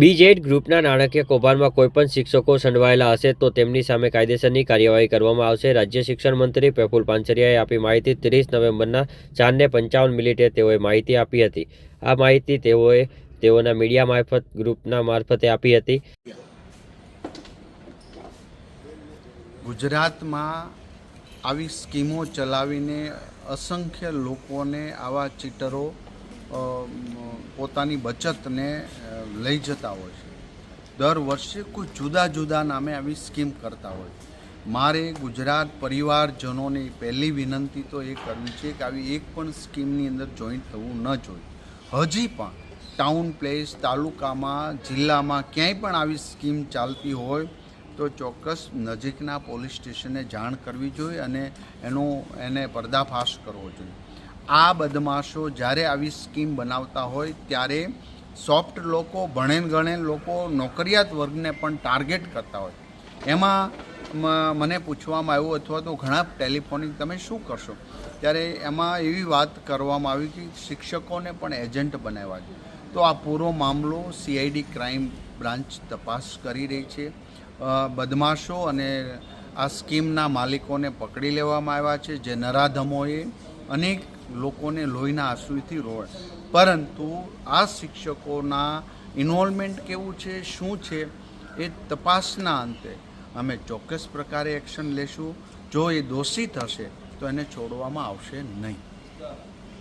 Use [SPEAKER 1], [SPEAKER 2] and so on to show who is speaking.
[SPEAKER 1] બીજેડ ગ્રુપના નાણાકીય કૌભાંડમાં કોઈપણ શિક્ષકો સંડવાયેલા હશે તો તેમની સામે કાયદેસરની કાર્યવાહી કરવામાં આવશે. રાજ્ય શિક્ષણ મંત્રી પ્રફુલ પાનસરિયાએ આપી માહિતી ત્રીસ નવેમ્બરના ચારને પંચાવન મિનિટે તેઓએ માહિતી આપી હતી. આ માહિતી તેઓએ તેઓના મીડિયા મારફત, ગ્રુપના મારફતે આપી હતી.
[SPEAKER 2] ગુજરાતમાં આવી સ્કીમો ચલાવીને અસંખ્ય લોકોને આવા ચીટરો પોતાની બચતને લઈ જતા હોય છે. દર વર્ષે કોઈ જુદા જુદા નામે આવી સ્કીમ કરતા હોય મારે ગુજરાત પરિવારજનોની પહેલી વિનંતી તો એ કરવી છે કે આવી એક પણ સ્કીમની અંદર જોઈન્ટ થવું ન જોઈએ. હજી પણ ટાઉન પ્લેસ, તાલુકામાં, જિલ્લામાં ક્યાંય પણ આવી સ્કીમ ચાલતી હોય તો ચોક્કસ નજીકના પોલીસ સ્ટેશને જાણ કરવી જોઈએ અને એનો, એને પર્દાફાશ કરવો જોઈએ. આ બદમાશો જ્યારે આવી સ્કીમ બનાવતા હોય ત્યારે સોફ્ટ લોકો ભણેન ગણેન લોકો, નોકરિયાત વર્ગને પણ ટાર્ગેટ કરતા હોય. એમાં મને પૂછવામાં આવ્યું અથવા તો ઘણા ટેલિફોનિક તમે શું કરશો? ત્યારે એમાં એવી વાત કરવામાં આવી કે શિક્ષકોને પણ એજન્ટ બનાવ્યા છે તો આ પૂરો મામલો સીઆઈડી ક્રાઇમ બ્રાન્ચ તપાસ કરી રહી છે. બદમાશો અને આ સ્કીમના માલિકોને પકડી લેવામાં આવ્યા છે, જે નરાધમોએ અનેક લોકોને લોહીના આંસુથી રોડ પરંતુ આ શિક્ષકોના ઇન્વોલ્વમેન્ટ કેવું છે, શું છે, એ તપાસના અંતે અમે ચોક્કસ પ્રકારે એક્શન લેશું. જો એ દોષિત હશે, તો એને છોડવામાં આવશે નહીં.